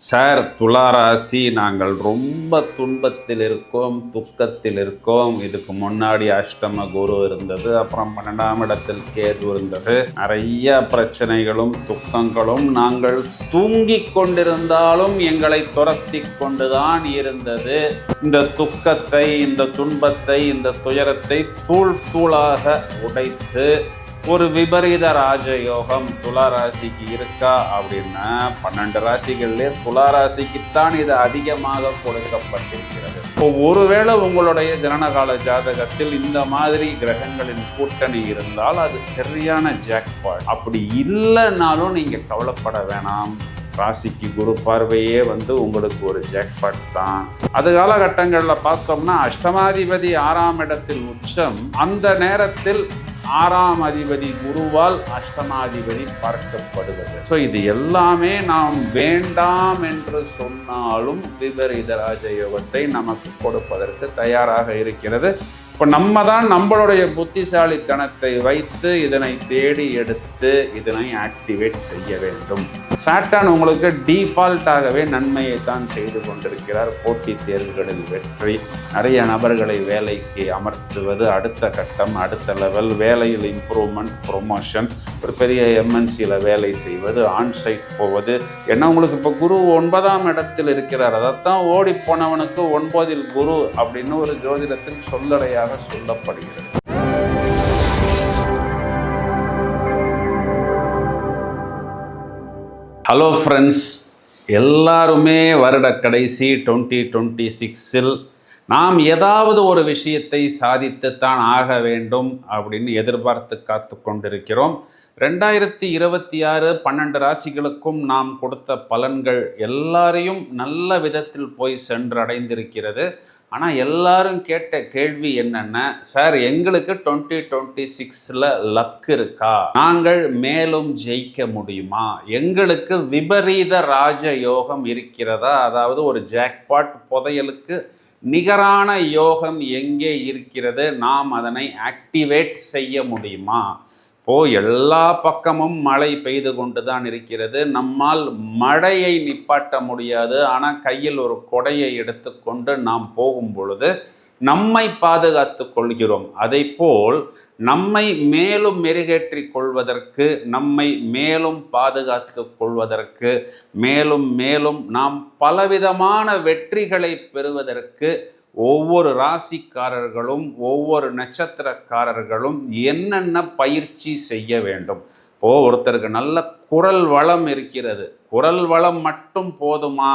Sir துளாராசி நாங்கள் ரொம்ப துன்பத்தில் இருக்கோம் துக்கத்தில் இருக்கோம். இதுக்கு முன்னாடி அஷ்டம குரு இருந்தது அப்புறம் பன்னெண்டாம் இடத்தில் கேது இருந்தது. நிறைய பிரச்சனைகளும் துக்கங்களும் நாங்கள் தூங்கி கொண்டிருந்தாலும் எங்களை துரத்தி கொண்டுதான் இருந்தது. இந்த துக்கத்தை இந்த துன்பத்தை இந்த துயரத்தை தூள் தூளாக உடைத்து ஒரு விபரீத ராஜயோகம் துலா ராசிக்கு இருக்கா அப்படின்னா பன்னெண்டு ராசிகள்லேயே துலா ராசிக்குத்தான் இது அதிகமாக கொடுக்கப்பட்டிருக்கிறது. இப்போ ஒருவேளை உங்களுடைய ஜனனகால ஜாதகத்தில் இந்த மாதிரி கிரகங்களின் கூட்டணி இருந்தால் அது சரியான ஜாக்பாட் அப்படி இல்லைனாலும் நீங்கள் கவலைப்பட வேணாம். ராசிக்கு குரு பார்வையே வந்து உங்களுக்கு ஒரு ஜாக்பாட் தான். அது காலகட்டங்களில் பார்த்தோம்னா அஷ்டமாதிபதி ஆறாம் இடத்தில் உச்சம். அந்த நேரத்தில் ஆறாம் அதிபதி குருவால் அஷ்டமாதிபதி பார்க்கப்படுகிறது. ஸோ இது எல்லாமே நாம் வேண்டாம் என்று சொன்னாலும் விபரீத ராஜயோகத்தை நமக்கு கொடுப்பதற்கு தயாராக இருக்கிறது. இப்போ நம்ம தான் நம்மளுடைய புத்திசாலித்தனத்தை வைத்து இதனை தேடி எடுத்து இதனை ஆக்டிவேட் செய்ய வேண்டும். சாட்டான் உங்களுக்கு டீஃபால்ட்டாகவே நன்மையை தான் செய்து கொண்டிருக்கிறார். போட்டித் தேர்வுகளில் வெற்றி நிறைய நபர்களை வேலைக்கு அமர்த்துவது அடுத்த கட்டம் அடுத்த லெவல் வேலையில் இம்ப்ரூவ்மெண்ட் ப்ரொமோஷன் ஒரு பெரிய எம்என்சியில் வேலை செய்வது ஆன்சைட் போவது. ஏன்னா உங்களுக்கு இப்போ குரு ஒன்பதாம் இடத்தில் இருக்கிறார். அதைத்தான் ஓடி போனவனுக்கு ஒன்பதில் குரு அப்படின்னு ஒரு ஜோதிடத்தில் சொல்லடையாக சொல்லப்படுகிறது. ஹலோ ஃப்ரெண்ட்ஸ் எல்லாருமே வருட கடைசி டுவெண்ட்டி டுவெண்ட்டி சிக்ஸில் நாம் ஏதாவது ஒரு விஷயத்தை சாதித்துத்தான் ஆக வேண்டும் அப்படின்னு எதிர்பார்த்து காத்து கொண்டிருக்கிறோம் ரெண்டாயிரத்தி இருபத்தி ஆறு பன்னெண்டு ராசிகளுக்கும் நாம் கொடுத்த பலன்கள் எல்லாரையும் நல்ல விதத்தில் போய் சென்றடைந்திருக்கிறது. ஆனால் எல்லாரும் கேட்ட கேள்வி என்னென்ன சார் எங்களுக்கு டுவெண்ட்டி டுவெண்ட்டி சிக்ஸில் லக் இருக்கா? நாங்கள் மேலும் ஜெயிக்க முடியுமா? எங்களுக்கு விபரீத ராஜ யோகம் இருக்கிறதா? அதாவது ஒரு ஜாக்பாட் புதையலுக்கு நிகரான யோகம் எங்கே இருக்கிறது? நாம் அதனை ஆக்டிவேட் செய்ய முடியுமா? இப்போ எல்லா பக்கமும் மழை பெய்து கொண்டு தான் இருக்கிறது. நம்மால் மழையை நிப்பாட்ட முடியாது. ஆனால் கையில் ஒரு கொடையை எடுத்துக்கொண்டு நாம் போகும் பொழுது நம்மை பாதுகாத்து கொள்கிறோம். அதை போல் நம்மை மேலும் மெருகேற்றி கொள்வதற்கு நம்மை மேலும் பாதுகாத்து கொள்வதற்கு மேலும் மேலும் நாம் பலவிதமான வெற்றிகளை பெறுவதற்கு ஒவ்வொரு ராசிக்காரர்களும் ஒவ்வொரு நட்சத்திரக்காரர்களும் என்னென்ன பயிற்சி செய்ய வேண்டும்? இப்போ ஒருத்தருக்கு நல்ல குரல் வளம் இருக்கிறது. குரல் வளம் மட்டும் போதுமா?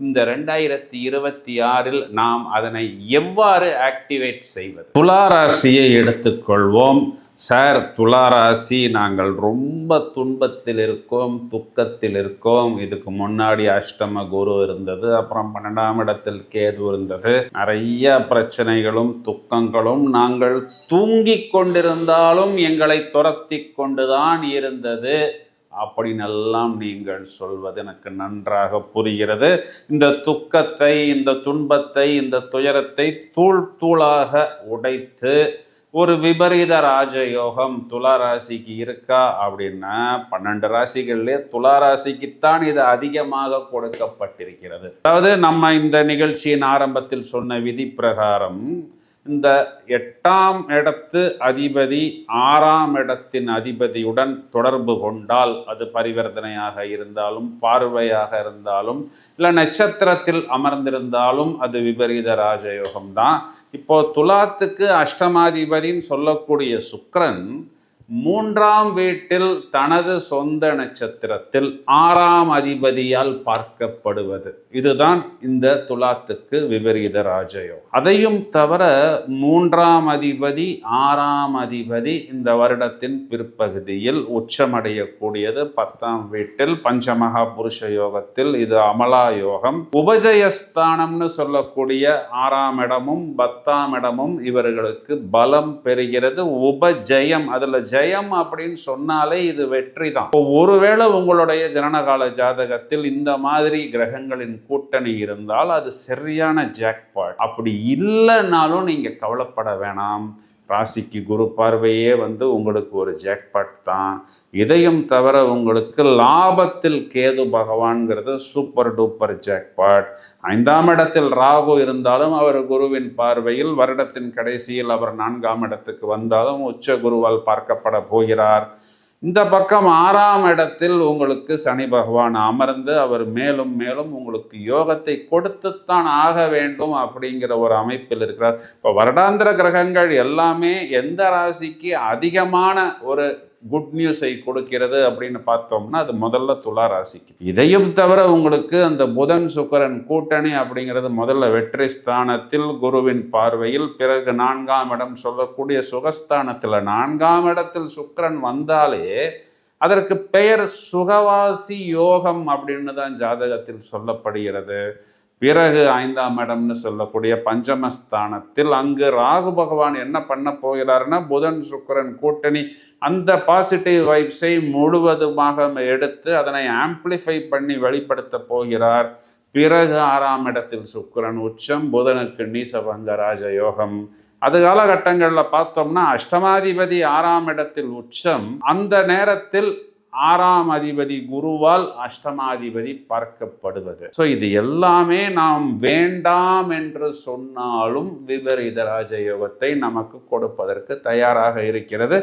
இந்த ரெண்டாயிரத்தி இருபத்தி ஆறில் நாம் அதனை எவ்வாறு ஆக்டிவேட் செய்வது? துளாராசியை எடுத்துக்கொள்வோம். சார் துளாராசி நாங்கள் ரொம்ப துன்பத்தில் இருக்கோம் துக்கத்தில் இருக்கோம். இதுக்கு முன்னாடி அஷ்டம குரு இருந்தது அப்புறம் பன்னெண்டாம் இடத்தில் கேது இருந்தது. நிறைய பிரச்சனைகளும் துக்கங்களும் நாங்கள் தூங்கிக் கொண்டிருந்தாலும் எங்களை துரத்தி கொண்டுதான் இருந்தது. அப்படின்னெல்லாம் நீங்கள் சொல்வது எனக்கு நன்றாக புரிகிறது. இந்த துக்கத்தை இந்த துன்பத்தை இந்த துயரத்தை தூள் தூளாக உடைத்து ஒரு விபரீத ராஜயோகம் துலா ராசிக்கு இருக்கா அப்படின்னா பன்னெண்டு ராசிகள்லேயே துலா ராசிக்குத்தான் இது அதிகமாக கொடுக்கப்பட்டிருக்கிறது. அதாவது நம்ம இந்த நிகழ்ச்சியின் ஆரம்பத்தில் சொன்ன விதி பிரகாரம் இந்த எட்டாம் இடத்து அதிபதி ஆறாம் இடத்தின் அதிபதியுடன் தொடர்பு கொண்டால் அது பரிவர்த்தனையாக இருந்தாலும் பார்வையாக இருந்தாலும் இல்லை நட்சத்திரத்தில் அமர்ந்திருந்தாலும் அது விபரீத ராஜயோகம் தான் இப்போ துலாத்துக்கு அஷ்டமாதிபதின்னு சொல்லக்கூடிய சுக்ரன் மூன்றாம் வீட்டில் தனது சொந்த நட்சத்திரத்தில் ஆறாம் அதிபதியால் பார்க்கப்படுவது. இதுதான் இந்த துலாத்துக்கு விபரீத ராஜயோகம். அதையும் தவிர மூன்றாம் அதிபதி ஆறாம் அதிபதி இந்த வருடத்தின் பிற்பகுதியில் உச்சமடையக்கூடியது. பத்தாம் வீட்டில் பஞ்சமகா புருஷ யோகத்தில் இது அமலா யோகம். உபஜயஸ்தானம்னு சொல்லக்கூடிய ஆறாம் இடமும் பத்தாம் இடமும் இவர்களுக்கு பலம் பெறுகிறது. உபஜயம் அதில் ஜெயம் அப்படின்னு சொன்னாலே இது வெற்றி தான் ஒருவேளை உங்களுடைய ஜனனகால ஜாதகத்தில் இந்த மாதிரி கிரகங்களின் கூட்டணி இருந்தால் அது சரியான ஜாக்பாட் அப்படி இல்லைனாலும் நீங்க கவலைப்பட வேணாம். ராசிக்கு குரு பார்வையே வந்து உங்களுக்கு ஒரு ஜாக்பாட் தான். இதையும் தவிர உங்களுக்கு லாபத்தில் கேது பகவான்கிறது சூப்பர் டூப்பர் ஜாக்பாட் ஐந்தாம் இடத்தில் ராகு இருந்தாலும் அவர் குருவின் பார்வையில் வருடத்தின் கடைசியில் அவர் நான்காம் இடத்துக்கு வந்தாலும் உச்ச குருவால் பார்க்கப்பட போகிறார். இந்த பக்கம் ஆறாம் இடத்தில் உங்களுக்கு சனி பகவான் அமர்ந்து அவர் மேலும் மேலும் உங்களுக்கு யோகத்தை கொடுத்துத்தான் ஆக வேண்டும் அப்படிங்கிற ஒரு அமைப்பில் இருக்கிறார். இப்போ வருடாந்திர கிரகங்கள் எல்லாமே எந்த ராசிக்கு அதிகமான ஒரு குட் நியூஸை கொடுக்கிறது அப்படின்னு பார்த்தோம்னா அது முதல்ல துலா ராசிக்கு. இதையும் தவிர உங்களுக்கு அந்த புதன் சுக்கரன் கூட்டணி அப்படிங்கிறது முதல்ல வெற்றி ஸ்தானத்தில் குருவின் பார்வையில் பிறகு நான்காம் இடம் சொல்லக்கூடிய சுகஸ்தானத்தில் நான்காம் இடத்தில் சுக்கரன் வந்தாலே அதற்கு பெயர் சுகவாசி யோகம் அப்படின்னு தான் ஜாதகத்தில் சொல்லப்படுகிறது. பிறகு ஐந்தாம் இடம்னு சொல்லக்கூடிய பஞ்சமஸ்தானத்தில் அங்கு ராகு பகவான் என்ன பண்ண போகிறாருன்னா புதன் சுக்கரன் கூட்டணி அந்த பாசிட்டிவ் வைப்ஸை முழுவதுமாக எடுத்து அதனை ஆம்பிளிஃபை பண்ணி வெளிப்படுத்த போகிறார். பிறகு ஆறாம் இடத்தில் சுக்கரன் உச்சம் புதனுக்கு நீசபங்க ராஜயோகம். அது காலகட்டங்களில் பார்த்தோம்னா அஷ்டமாதிபதி ஆறாம் இடத்தில் உச்சம். அந்த நேரத்தில் ஆறாம் அதிபதி குருவால் அஷ்டமாதிபதி பார்க்கப்படுவது. ஸோ இது எல்லாமே நாம் வேண்டாம் என்று சொன்னாலும் விபரீத ராஜயோகத்தை நமக்கு கொடுப்பதற்கு தயாராக இருக்கிறது.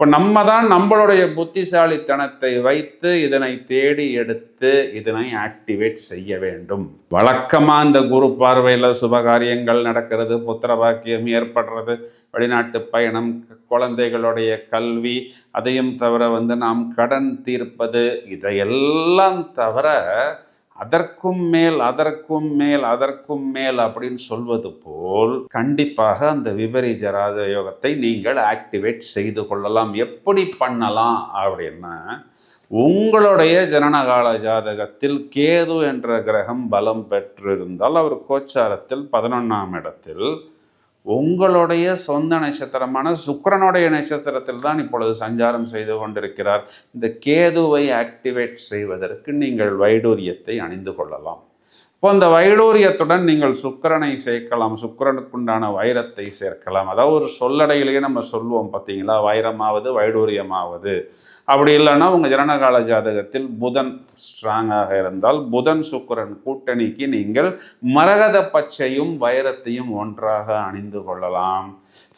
இப்போ நம்ம தான் நம்மளுடைய புத்திசாலித்தனத்தை வைத்து இதனை தேடி எடுத்து இதனை ஆக்டிவேட் செய்ய வேண்டும். வழக்கமாக இந்த குரு பார்வையில் சுபகாரியங்கள் நடக்கிறது புத்திர பாக்கியம் ஏற்படுறது வெளிநாட்டு பயணம் குழந்தைகளுடைய கல்வி அதையும் தவிர வந்து நாம் கடன் தீர்ப்பது இதையெல்லாம் தவிர அதற்கும் மேல் அதற்கும் மேல் அதற்கும் மேல் அப்படின்னு சொல்வது போல் கண்டிப்பாக அந்த விபரீத ராஜயோகத்தை நீங்கள் ஆக்டிவேட் செய்து கொள்ளலாம். எப்படி பண்ணலாம் அப்படின்னா உங்களுடைய ஜனனகால ஜாதகத்தில் கேது என்ற கிரகம் பலம் பெற்றிருந்தால் அவர் கோச்சாரத்தில் பதினொன்றாம் இடத்தில் உங்களுடைய சொந்த நட்சத்திரமான சுக்கரனுடைய நட்சத்திரத்தில் தான் இப்பொழுது சஞ்சாரம் செய்து கொண்டிருக்கிறார். இந்த கேதுவை ஆக்டிவேட் செய்வதற்கு நீங்கள் வைடூரியத்தை அணிந்து கொள்ளலாம். இப்போ அந்த வைடூரியத்துடன் நீங்கள் சுக்கிரனை சேர்க்கலாம் சுக்கரனுக்குண்டான வைரத்தை சேர்க்கலாம். அதாவது ஒரு சொல்லடையிலேயே நம்ம சொல்லுவோம் பார்த்தீங்களா? வைரமாவது வைடூரியமாவது. அப்படி இல்லைன்னா உங்கள் ஜனனகால ஜாதகத்தில் புதன் ஸ்ட்ராங்காக இருந்தால் புதன் சுக்கிரன் கூட்டணிக்கு நீங்கள் மரகத பச்சையும் வைரத்தையும் ஒன்றாக அணிந்து கொள்ளலாம்.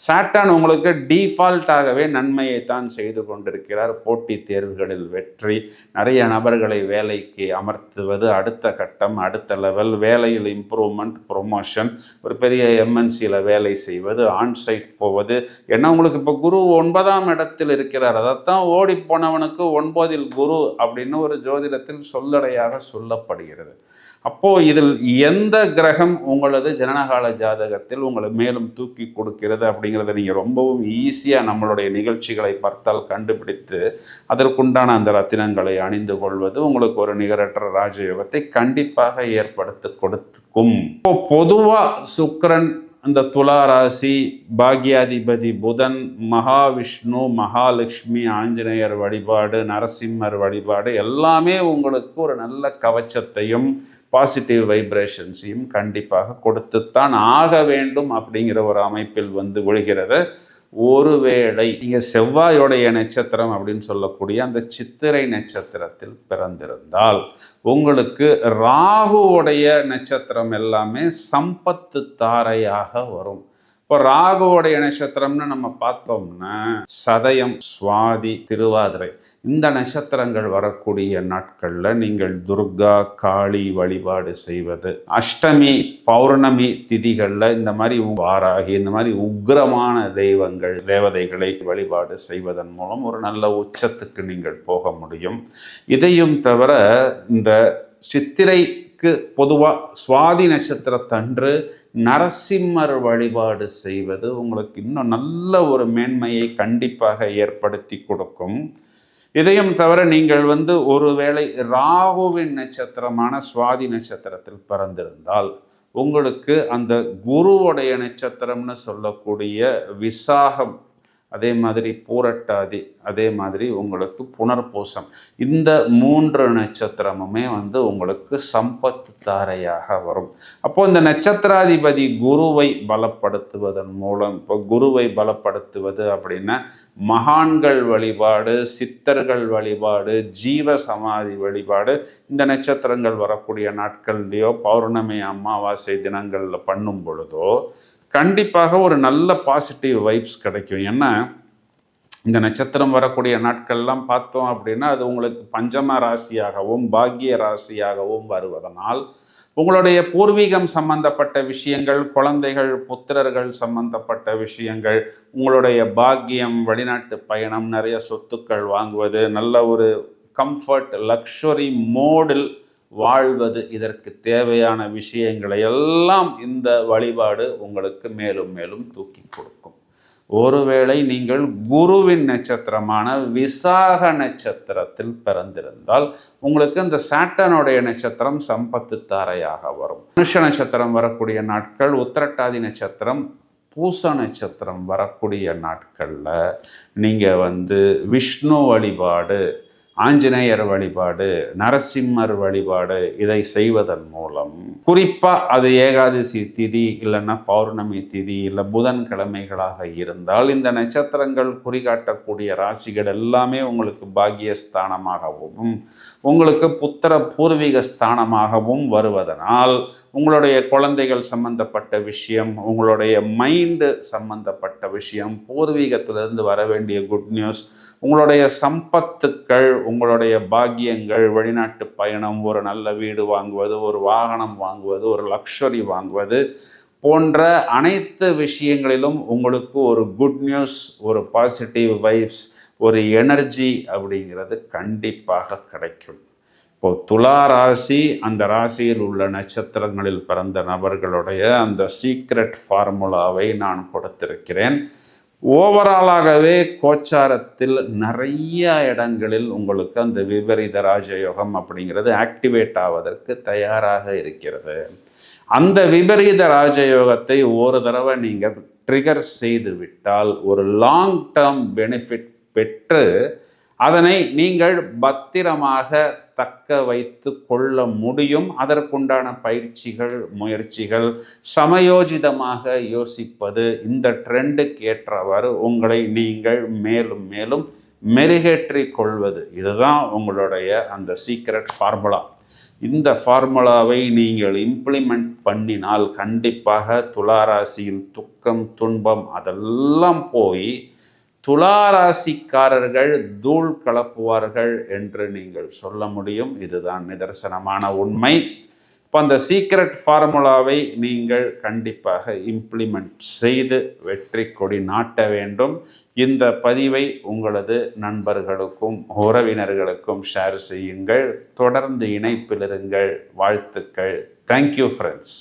சாட்டான் உங்களுக்கு டீஃபால்ட்டாகவே நன்மையை தான் செய்து கொண்டிருக்கிறார். போட்டித் தேர்வுகளில் வெற்றி நிறைய நபர்களை வேலைக்கு அமர்த்துவது அடுத்த கட்டம் அடுத்த லெவல் வேலையில் இம்ப்ரூவ்மெண்ட் ப்ரொமோஷன் ஒரு பெரிய எம்என்சியில் வேலை செய்வது ஆன்சைட் போவது. ஏன்னா உங்களுக்கு இப்போ குரு ஒன்பதாம் இடத்தில் இருக்கிறார். அதைத்தான் ஓடி போனவனுக்கு ஒன்பதில் குரு அப்படின்னு ஒரு ஜோதிடத்தில் சொல்லடையாக சொல்லப்படுகிறது. அப்போ இதில் எந்த கிரகம் உங்களது ஜனனகால ஜாதகத்தில் உங்களை மேலும் தூக்கி கொடுக்கிறது அப்படிங்கிறத நீங்கள் ரொம்பவும் ஈஸியாக நம்மளுடைய நிகழ்ச்சிகளை பார்த்தால் கண்டுபிடித்து அதற்குண்டான அந்த ரத்தினங்களை அணிந்து கொள்வது உங்களுக்கு ஒரு நிகரற்ற ராஜயோகத்தை கண்டிப்பாக ஏற்படுத்தி கொடுத்துக்கும் இப்போ பொதுவாக சுக்கரன் அந்த துலா ராசி பாக்யாதிபதி புதன் மகாவிஷ்ணு மகாலட்சுமி ஆஞ்சநேயர் வழிபாடு நரசிம்மர் வழிபாடு எல்லாமே உங்களுக்கு ஒரு நல்ல கவச்சத்தையும் பாசிட்டிவ் வைப்ரேஷன்ஸையும் கண்டிப்பாக கொடுத்துத்தான் ஆக வேண்டும் அப்படிங்கிற ஒரு அமைப்பில் வந்து விழுகிறது. ஒருவேளை நீங்கள் செவ்வாயோடைய நட்சத்திரம் அப்படின்னு சொல்லக்கூடிய அந்த சித்திரை நட்சத்திரத்தில் பிறந்திருந்தால் உங்களுக்கு ராகுவுடைய நட்சத்திரம் எல்லாமே சம்பத்து தாரையாக வரும். இப்போ ராகுவோடைய நட்சத்திரம்னு நம்ம பார்த்தோம்னா சதயம் சுவாதி திருவாதிரை. இந்த நட்சத்திரங்கள் வரக்கூடிய நாட்களில் நீங்கள் துர்கா காளி வழிபாடு செய்வது அஷ்டமி பௌர்ணமி திதிகளில் இந்த மாதிரி வாராகி இந்த மாதிரி உக்கிரமான தெய்வங்கள் தேவதைகளை வழிபாடு செய்வதன் மூலம் ஒரு நல்ல உச்சத்துக்கு நீங்கள் போக முடியும். இதையும் தவிர இந்த சித்திரைக்கு பொதுவாக சுவாதி நட்சத்திரத்தன்று நரசிம்மர் வழிபாடு செய்வது உங்களுக்கு இன்னும் நல்ல ஒரு மேன்மையை கண்டிப்பாக ஏற்படுத்தி கொடுக்கும். இதையும் தவிர நீங்கள் வந்து ஒருவேளை ராகுவின் நட்சத்திரமான சுவாதி நட்சத்திரத்தில் பிறந்திருந்தால் உங்களுக்கு அந்த குருவுடைய நட்சத்திரம்னு சொல்லக்கூடிய விசாகம் அதே மாதிரி பூரட்டாதி அதே மாதிரி உங்களுக்கு புனர்பூசம். இந்த மூன்று நட்சத்திரமுமே வந்து உங்களுக்கு சம்பத்து தாரையாக வரும். அப்போ இந்த நட்சத்திராதிபதி குருவை பலப்படுத்துவதன் மூலம் இப்போ குருவை பலப்படுத்துவது அப்படின்னா மகான்கள் வழிபாடு சித்தர்கள் வழிபாடு ஜீவ சமாதி வழிபாடு இந்த நட்சத்திரங்கள் வரக்கூடிய நாட்கள்லையோ பௌர்ணமி அமாவாசை தினங்களில் பண்ணும் பொழுதோ கண்டிப்பாக ஒரு நல்ல பாசிட்டிவ் வைப்ஸ் கிடைக்கும். ஏன்னா இந்த நட்சத்திரம் வரக்கூடிய நாட்கள்லாம் பார்த்தோம் அப்படின்னா அது உங்களுக்கு பஞ்சம ராசியாகவும் பாக்கிய ராசியாகவும் வருவதனால் உங்களுடைய பூர்வீகம் சம்பந்தப்பட்ட விஷயங்கள் குழந்தைகள் புத்திரர்கள் சம்பந்தப்பட்ட விஷயங்கள் உங்களுடைய பாக்கியம் வெளிநாட்டு பயணம் நிறைய சொத்துக்கள் வாங்குவது நல்ல ஒரு கம்ஃபர்ட் லக்ஷுரி மோடில் வாழ்வது இதற்கு தேவையான விஷயங்களை எல்லாம் இந்த வழிபாடு உங்களுக்கு மேலும் மேலும் தூக்கி கொடுக்கும். ஒருவேளை நீங்கள் குருவின் நட்சத்திரமான விசாக நட்சத்திரத்தில் பிறந்திருந்தால் உங்களுக்கு இந்த சாட்டனுடைய நட்சத்திரம் சம்பத்து தாரையாக வரும். மனுஷ நட்சத்திரம் வரக்கூடிய நாட்கள் உத்திரட்டாதி நட்சத்திரம் பூச நட்சத்திரம் வரக்கூடிய நாட்களில் நீங்கள் வந்து விஷ்ணு வழிபாடு ஆஞ்சநேயர் வழிபாடு நரசிம்மர் வழிபாடு இதை செய்வதன் மூலம். குறிப்பாக அது ஏகாதசி திதி இல்லைன்னா பௌர்ணமி திதி இல்லை புதன் கிழமைகளாக இருந்தால் இந்த நட்சத்திரங்கள் குறிகாட்டக்கூடிய ராசிகள் எல்லாமே உங்களுக்கு பாக்கியஸ்தானமாகவும் உங்களுக்கு புத்திர பூர்வீக ஸ்தானமாகவும் வருவதனால் உங்களுடைய குழந்தைகள் சம்பந்தப்பட்ட விஷயம் உங்களுடைய மைண்டு சம்பந்தப்பட்ட விஷயம் பூர்வீகத்திலிருந்து வர வேண்டிய குட் நியூஸ் உங்களுடைய சம்பத்துக்கள் உங்களுடைய பாக்கியங்கள் வெளிநாட்டு பயணம் ஒரு நல்ல வீடு வாங்குவது ஒரு வாகனம் வாங்குவது ஒரு லக்ஷரி வாங்குவது போன்ற அனைத்து விஷயங்களிலும் உங்களுக்கு ஒரு குட் நியூஸ் ஒரு பாசிட்டிவ் வைப்ஸ் ஒரு எனர்ஜி அப்படிங்கிறது கண்டிப்பாக கிடைக்கும். இப்போ துலா ராசி அந்த ராசியில் உள்ள நட்சத்திரங்களில் பிறந்த நபர்களுடைய அந்த சீக்ரெட் ஃபார்முலாவை நான் கொடுத்திருக்கிறேன். ஓவராலாகவே கோச்சாரத்தில் நிறைய இடங்களில் உங்களுக்கு அந்த விபரீத ராஜயோகம் அப்படிங்கிறது ஆக்டிவேட் ஆவதற்கு தயாராக இருக்கிறது. அந்த விபரீத ராஜயோகத்தை ஒரு தடவை நீங்கள் ட்ரிகர் செய்து விட்டால் ஒரு லாங் டேர்ம் பெனிஃபிட் பெற்று அதனை நீங்கள் பத்திரமாக தக்க வைத்து கொள்ள முடியும். அதற்குண்டான பயிற்சிகள் முயற்சிகள் சமயோஜிதமாக யோசிப்பது இந்த ட்ரெண்டுக்கு ஏற்றவாறு உங்களை நீங்கள் மேலும் மேலும் மெருகேற்றிக் கொள்வது. இதுதான் உங்களுடைய அந்த சீக்ரெட் ஃபார்முலா இந்த ஃபார்முலாவை நீங்கள் இம்ப்ளிமெண்ட் பண்ணினால் கண்டிப்பாக துளாராசியில் துக்கம் துன்பம் அதெல்லாம் போய் துளாராசிக்காரர்கள் தூள் கலப்புவார்கள் என்று நீங்கள் சொல்ல முடியும். இதுதான் நிதர்சனமான உண்மை. இப்போ அந்த சீக்ரெட் ஃபார்முலாவை நீங்கள் கண்டிப்பாக இம்ப்ளிமெண்ட் செய்து வெற்றி கொடி நாட்ட வேண்டும். இந்த பதிவை உங்களது நண்பர்களுக்கும் உறவினர்களுக்கும் ஷேர் செய்யுங்கள். தொடர்ந்து இணைப்பில் இருங்கள். வாழ்த்துக்கள். Thank you friends